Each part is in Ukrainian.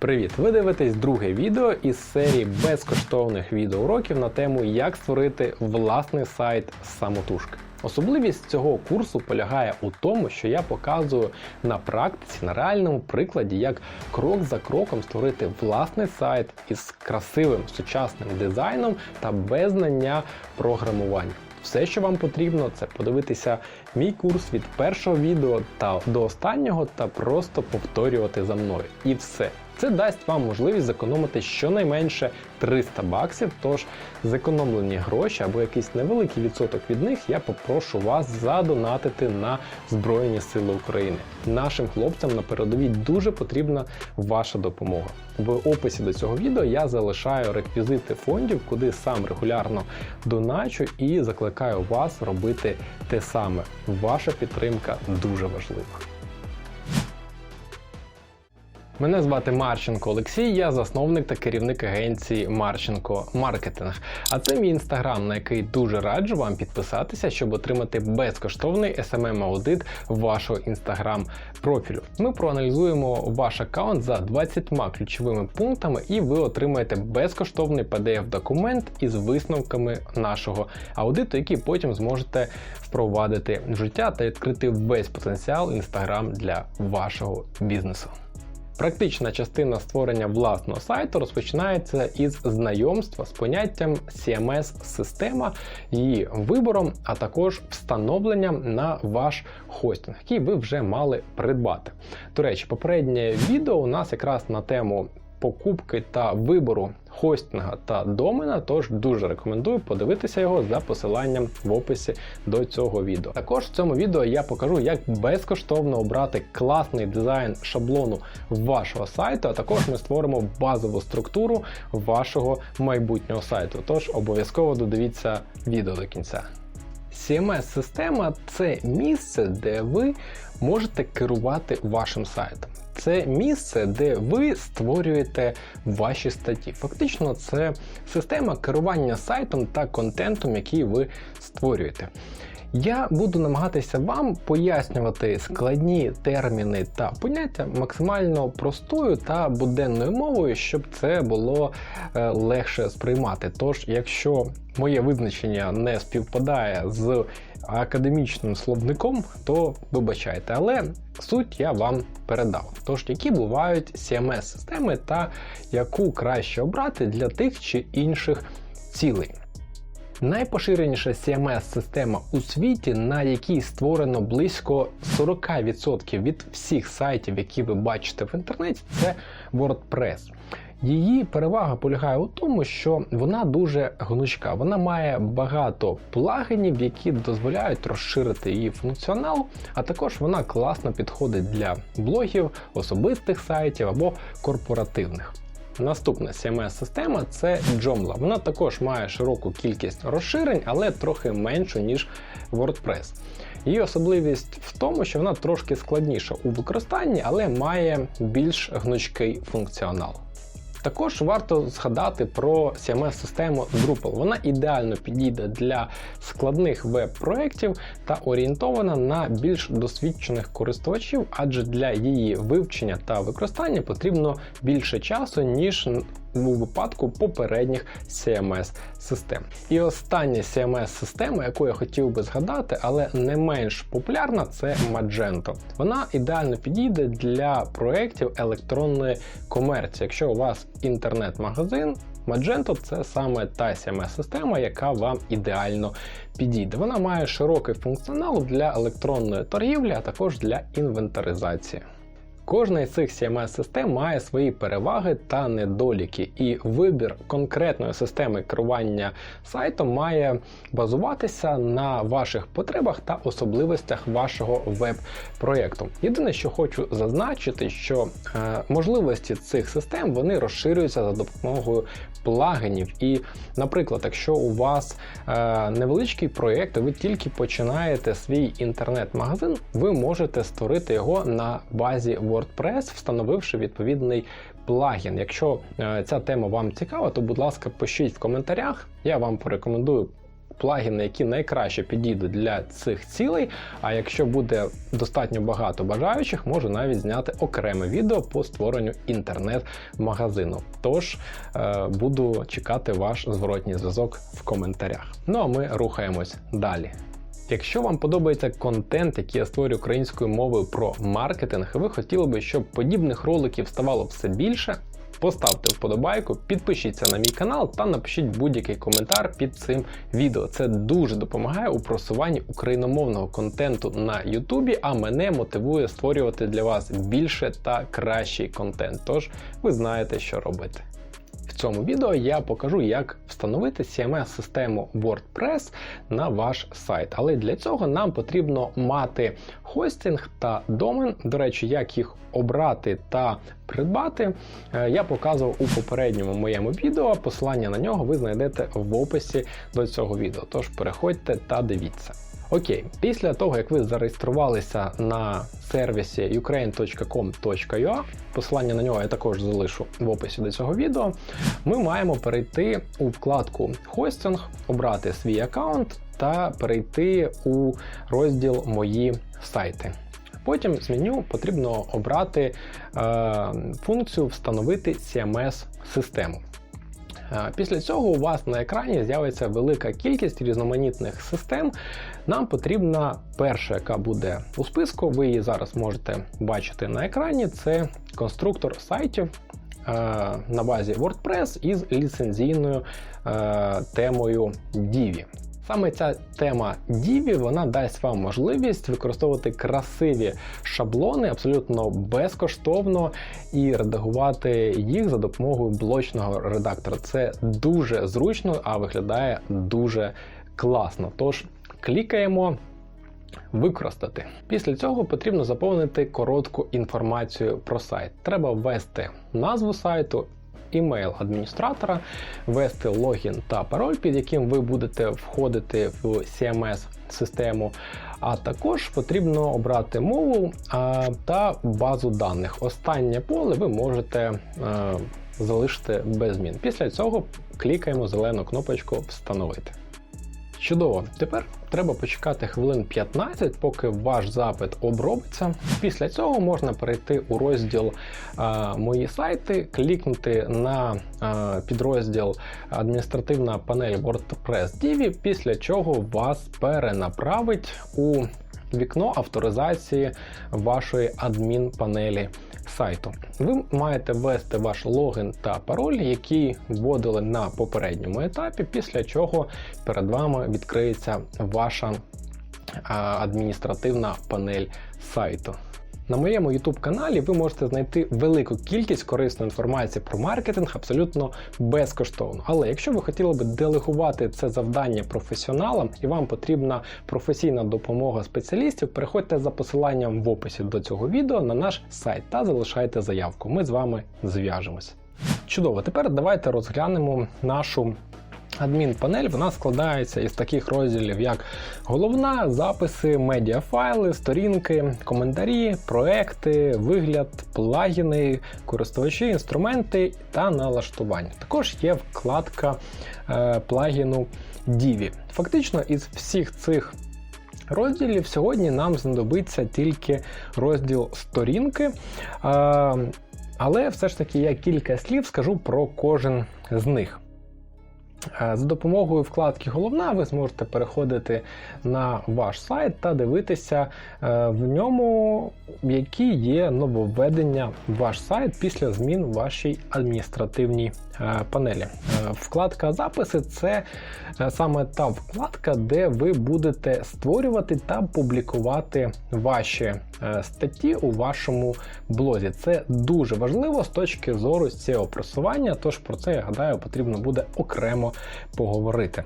Привіт! Ви дивитесь друге відео із серії безкоштовних відеоуроків на тему, як створити власний сайт самотужки. Особливість цього курсу полягає у тому, що я показую на практиці, на реальному прикладі, як крок за кроком створити власний сайт із красивим сучасним дизайном та без знання програмування. Все, що вам потрібно, це подивитися мій курс від першого відео та до останнього та просто повторювати за мною. І все. Це дасть вам можливість зекономити щонайменше 300 баксів. Тож зекономлені гроші або якийсь невеликий відсоток від них я попрошу вас задонатити на Збройні Сили України. Нашим хлопцям на передовій дуже потрібна ваша допомога. В описі до цього відео я залишаю реквізити фондів, куди сам регулярно доначу і закликаю вас робити те саме. Ваша підтримка дуже важлива. Мене звати Марченко Олексій, я засновник та керівник агенції Марченко Маркетинг. А це мій інстаграм, на який дуже раджу вам підписатися, щоб отримати безкоштовний smm аудит вашого інстаграм профілю. Ми проаналізуємо ваш аккаунт за 20 ключовими пунктами, і ви отримаєте безкоштовний pdf документ із висновками нашого аудиту, який потім зможете впровадити в життя та відкрити весь потенціал інстаграм для вашого бізнесу. Практична частина створення власного сайту розпочинається із знайомства з поняттям CMS-система, її вибором, а також встановленням на ваш хостинг, який ви вже мали придбати. До речі, попереднє відео у нас якраз на тему покупки та вибору хостинга та домена, тож дуже рекомендую подивитися його за посиланням в описі до цього відео. Також в цьому відео я покажу, як безкоштовно обрати класний дизайн шаблону вашого сайту, а також ми створимо базову структуру вашого майбутнього сайту. Тож обов'язково додивіться відео до кінця. CMS-система це місце, де ви можете керувати вашим сайтом. Це місце, де ви створюєте ваші статті. Фактично, це система керування сайтом та контентом, який ви створюєте. Я буду намагатися вам пояснювати складні терміни та поняття максимально простою та буденною мовою, щоб це було е, легше сприймати. Тож, якщо моє визначення не співпадає з академічним словником, то вибачайте, але суть я вам передав. Тож, які бувають CMS-системи та яку краще обрати для тих чи інших цілей. Найпоширеніша CMS-система у світі, на якій створено близько 40% від всіх сайтів, які ви бачите в інтернеті, це WordPress. Її перевага полягає у тому, що вона дуже гнучка. Вона має багато плагінів, які дозволяють розширити її функціонал, а також вона класно підходить для блогів, особистих сайтів або корпоративних. Наступна CMS-система це Joomla. Вона також має широку кількість розширень, але трохи меншу, ніж WordPress. Її особливість в тому, що вона трошки складніша у використанні, але має більш гнучкий функціонал. Також варто згадати про CMS-систему Drupal. Вона ідеально підійде для складних веб-проєктів та орієнтована на більш досвідчених користувачів, адже для її вивчення та використання потрібно більше часу, ніж у випадку попередніх CMS-систем. І остання CMS-система, яку я хотів би згадати, але не менш популярна, це Magento. Вона ідеально підійде для проєктів електронної комерції. Якщо у вас інтернет-магазин, Magento це саме та CMS-система, яка вам ідеально підійде. Вона має широкий функціонал для електронної торгівлі, а також для інвентаризації. Кожна із цих CMS-систем має свої переваги та недоліки, і вибір конкретної системи керування сайтом має базуватися на ваших потребах та особливостях вашого веб-проєкту. Єдине, що хочу зазначити, що е, можливості цих систем вони розширюються за допомогою плагінів. І, наприклад, якщо у вас е, невеличкий проєкт, ви тільки починаєте свій інтернет-магазин, ви можете створити його на базі WordPress, встановивши відповідний плагін. Якщо е, ця тема вам цікава, то будь ласка, пишіть в коментарях, я вам порекомендую плагіни, які найкраще підійдуть для цих цілей. А якщо буде достатньо багато бажаючих, можу навіть зняти окреме відео по створенню інтернет-магазину. Тож е, буду чекати ваш зворотній зв'язок в коментарях. Ну а ми рухаємось далі. Якщо вам подобається контент, який я створюю українською мовою про маркетинг, і ви хотіли би, щоб подібних роликів ставало все більше, поставте вподобайку, підпишіться на мій канал та напишіть будь-який коментар під цим відео. Це дуже допомагає у просуванні україномовного контенту на Ютубі, а мене мотивує створювати для вас більше та кращий контент. Тож ви знаєте, що робити. В цьому відео я покажу, як встановити CMS-систему WordPress на ваш сайт. Але для цього нам потрібно мати хостинг та домен. До речі, як їх обрати та придбати, е, я показував у попередньому моєму відео. Посилання на нього ви знайдете в описі до цього відео. Тож переходьте та дивіться. Окей, після того, як ви зареєструвалися на сервісі ukraine.com.ua, посилання на нього я також залишу в описі до цього відео, ми маємо перейти у вкладку Хостинг, обрати свій аккаунт та перейти у розділ Мої сайти. Потім з меню потрібно обрати е, функцію Встановити CMS-систему. Після цього у вас на екрані з'явиться велика кількість різноманітних систем. Нам потрібна перша, яка буде у списку. Ви її зараз можете бачити на екрані. Це конструктор сайтів на базі WordPress із ліцензійною темою Divi. Саме ця тема Divi, вона дасть вам можливість використовувати красиві шаблони абсолютно безкоштовно і редагувати їх за допомогою блочного редактора. Це дуже зручно, а виглядає дуже класно. Тож клікаємо. Використати. Після цього потрібно заповнити коротку інформацію про сайт. Треба ввести назву сайту, імейл адміністратора, ввести логін та пароль, під яким ви будете входити в CMS-систему. А також потрібно обрати мову та базу даних. Останнє поле ви можете а, залишити без змін. Після цього клікаємо зелену кнопочку Встановити. Чудово, тепер треба почекати хвилин 15, поки ваш запит обробиться. Після цього можна перейти у розділ а, Мої сайти, клікнути на а, підрозділ Адміністративна панель WordPress Divi, після чого вас перенаправить у вікно авторизації вашої адмінпанелі сайту. Ви маєте ввести ваш логін та пароль, який вводили на попередньому етапі, після чого перед вами відкриється ваша адміністративна панель сайту. На моєму YouTube каналі ви можете знайти велику кількість корисної інформації про маркетинг абсолютно безкоштовно. Але якщо ви хотіли би делегувати це завдання професіоналам і вам потрібна професійна допомога спеціалістів, переходьте за посиланням в описі до цього відео на наш сайт та залишайте заявку. Ми з вами зв'яжемось. Чудово, тепер давайте розглянемо нашу Адмінпанель вона складається із таких розділів, як головна, записи, медіафайли, сторінки, коментарі, проекти, вигляд, плагіни, користувачі, інструменти та налаштування. Також є вкладка е, плагіну Divi. Фактично, із всіх цих розділів сьогодні нам знадобиться тільки розділ сторінки. Е, але все ж таки я кілька слів скажу про кожен з них. Е, за допомогою вкладки Головна ви зможете переходити на ваш сайт та дивитися е, в ньому, які є нововведення. Ваш сайт після змін вашій адміністративній панелі. Вкладка Записи це саме та вкладка, де ви будете створювати та публікувати ваші статті у вашому блозі. Це дуже важливо з точки зору seo просування, тож про це я гадаю потрібно буде окремо поговорити.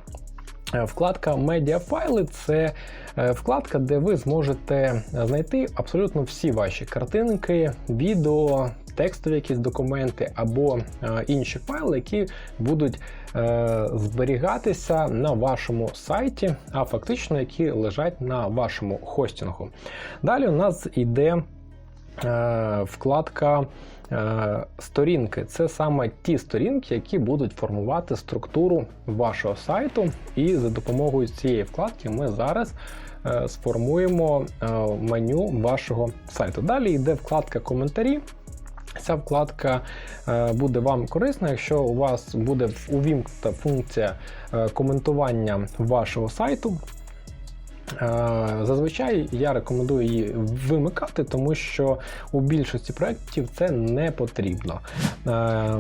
Е, вкладка медіафайли це е, вкладка, де ви зможете знайти абсолютно всі ваші картинки, відео, текстові якісь документи або е, інші файли, які будуть зберігатися на вашому сайті, а фактично які лежать на вашому хостингу. Далі у нас йде вкладка сторінки це саме ті сторінки, які будуть формувати структуру вашого сайту. І за допомогою цієї вкладки ми зараз е, сформуємо е, меню вашого сайту. Далі йде вкладка коментарі. Ця вкладка е, буде вам корисна, якщо у вас буде увімкнута функція е, коментування вашого сайту. Е, Зазвичай я рекомендую її вимикати, тому що у більшості проєктів це не потрібно. Е,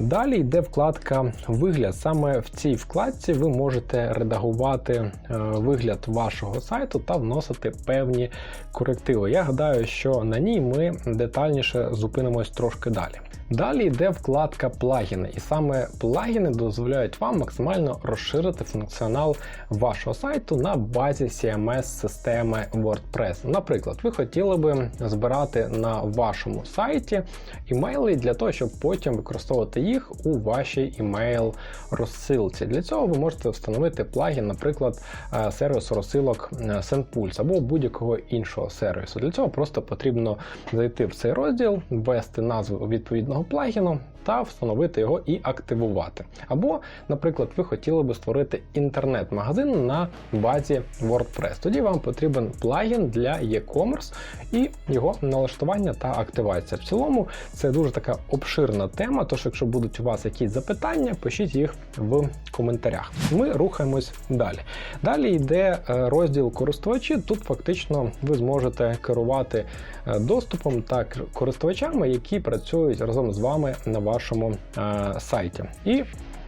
Далі йде вкладка Вигляд. Саме в цій вкладці ви можете редагувати е, вигляд вашого сайту та вносити певні корективи. Я гадаю, що на ній ми детальніше зупинимось трошки далі. Далі йде вкладка плагіни, і саме плагіни дозволяють вам максимально розширити функціонал вашого сайту на базі CMS-системи WordPress. Наприклад, ви хотіли би збирати на вашому сайті імейли для того, щоб потім використовувати їх у вашій імейл розсилці. Для цього ви можете встановити плагін, наприклад, е, сервісу розсилок е, SendPulse або будь-якого іншого сервісу. Для цього просто потрібно зайти в цей розділ, ввести назву відповідного плагіну та встановити його і активувати. Або, наприклад, ви хотіли би створити інтернет-магазин на базі WordPress. Тоді вам потрібен плагін для e-commerce і його налаштування та активація. В цілому це дуже така обширна тема, тож якщо будуть у вас якісь запитання, пишіть їх в коментарях. Ми рухаємось далі. Далі йде е, розділ користувачі. Тут фактично ви зможете керувати е, доступом та користувачами, які працюють разом з вами на вашому е, сайті. І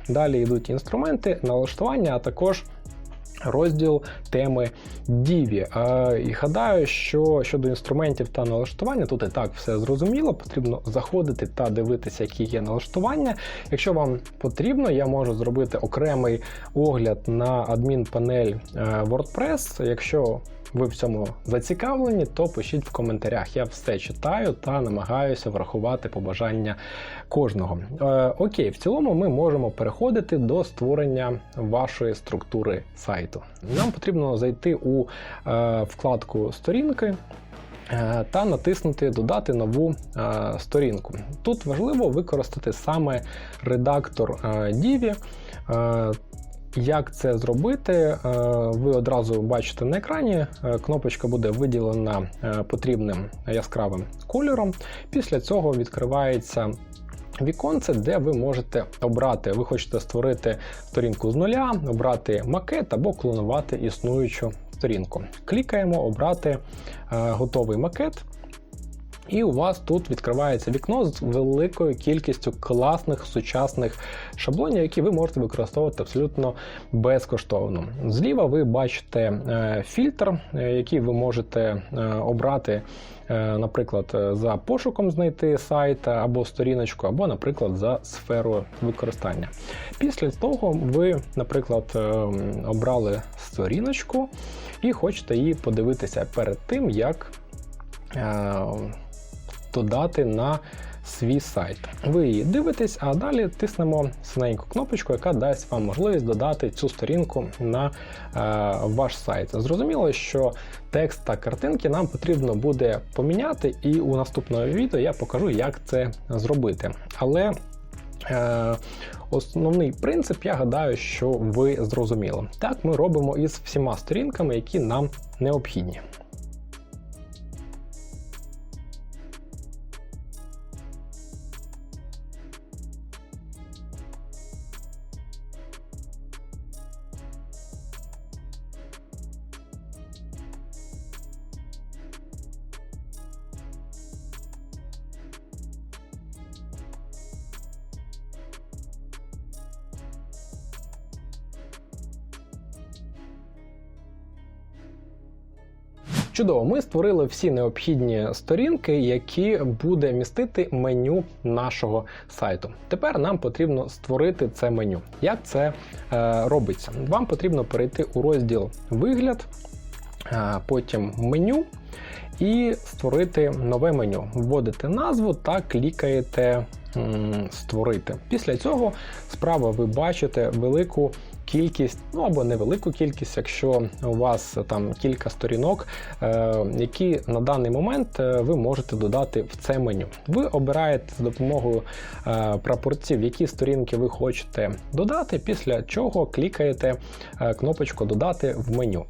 далі йдуть інструменти, налаштування, а також. Розділ теми Divi. Е, І гадаю, що щодо інструментів та налаштування, тут і так все зрозуміло. Потрібно заходити та дивитися, які є налаштування. Якщо вам потрібно, я можу зробити окремий огляд на адмінпанель е, WordPress. Якщо ви в цьому зацікавлені, то пишіть в коментарях. Я все читаю та намагаюся врахувати побажання кожного. Е, окей, в цілому ми можемо переходити до створення вашої структури сайту. Нам потрібно зайти у е, вкладку сторінки. е, Та натиснути Додати нову е, сторінку. Тут важливо використати саме редактор е, Divi. Е, як це зробити, е, ви одразу бачите на екрані. Е, Кнопочка буде виділена е, потрібним яскравим кольором. Після цього відкривається віконце, де ви можете обрати, ви хочете створити сторінку з нуля, обрати макет або клонувати існуючу сторінку. Клікаємо обрати готовий макет. І у вас тут відкривається вікно з великою кількістю класних сучасних шаблонів, які ви можете використовувати абсолютно безкоштовно. Зліва ви бачите е, фільтр, е, який ви можете е, обрати, наприклад, за пошуком знайти сайт або сторіночку, або, наприклад, за сферою використання. Після того ви, наприклад, обрали сторіночку і хочете її подивитися перед тим, як. Додати на свій сайт. Ви її дивитесь, а далі тиснемо синеньку кнопочку, яка дасть вам можливість додати цю сторінку на е, ваш сайт. Зрозуміло, що текст та картинки нам потрібно буде поміняти, і у наступному відео я покажу, як це зробити. Але Е, Основний принцип, я гадаю, що ви зрозуміли. Так ми робимо із всіма сторінками, які нам необхідні. Чудово, ми створили всі необхідні сторінки, які буде містити меню нашого сайту. Тепер нам потрібно створити це меню. Як це е, робиться? Вам потрібно перейти у розділ Вигляд, е, потім меню і створити нове меню. Вводите назву та клікаєте створити. Після цього справа ви бачите велику кількість, ну або невелику кількість, якщо у вас там кілька сторінок, е, які на даний момент е, ви можете додати в це меню. Ви обираєте з допомогою е, прапорців, які сторінки ви хочете додати, після чого клікаєте кнопочку Додати в меню.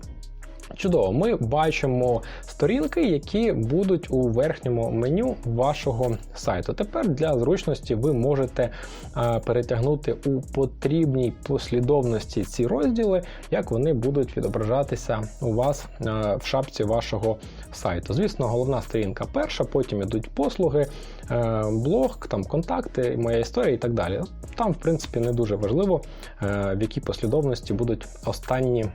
Чудово, ми бачимо сторінки, які будуть у верхньому меню вашого сайту. Тепер для зручності ви можете перетягнути у потрібній послідовності ці розділи, як вони будуть відображатися у вас в шапці вашого сайту. Звісно, головна сторінка перша, потім йдуть послуги, блог, там контакти, моя історія і так далі. Там, в принципі, не дуже важливо, в якій послідовності будуть останні.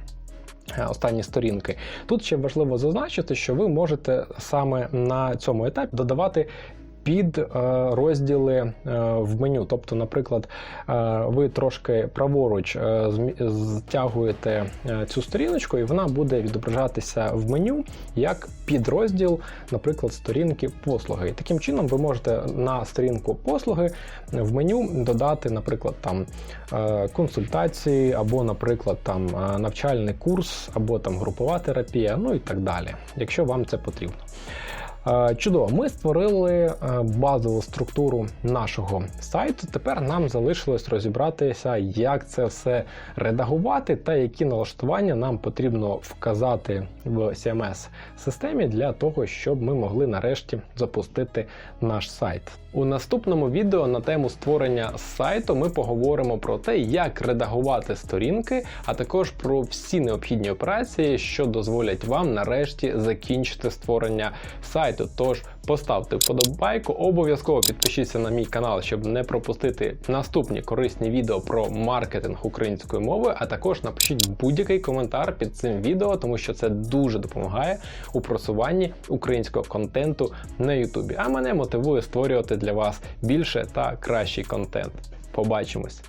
Е, Останні сторінки. Тут ще важливо зазначити, що ви можете саме на цьому етапі додавати під е, розділи е, в меню. Тобто, наприклад, е, ви трошки праворуч е, зтягуєте е, цю сторіночку, і вона буде відображатися в меню як підрозділ, наприклад, сторінки послуги. І таким чином ви можете на сторінку послуги в меню додати, наприклад, там консультації, або, наприклад, там навчальний курс, або там групова терапія, ну і так далі, якщо вам це потрібно. Е, Чудово, ми створили е, базову структуру нашого сайту. Тепер нам залишилось розібратися, як це все редагувати та які налаштування нам потрібно вказати в cms системі для того, щоб ми могли нарешті запустити наш сайт. У наступному відео на тему створення сайту ми поговоримо про те, як редагувати сторінки, а також про всі необхідні операції, що дозволять вам нарешті закінчити створення сайту. Тож поставте вподобайку, обов'язково підпишіться на мій канал, щоб не пропустити наступні корисні відео про маркетинг українською мовою. А також напишіть будь-який коментар під цим відео, тому що це дуже допомагає у просуванні українського контенту на Ютубі. А мене мотивує створювати для вас більше та кращий контент. Побачимось!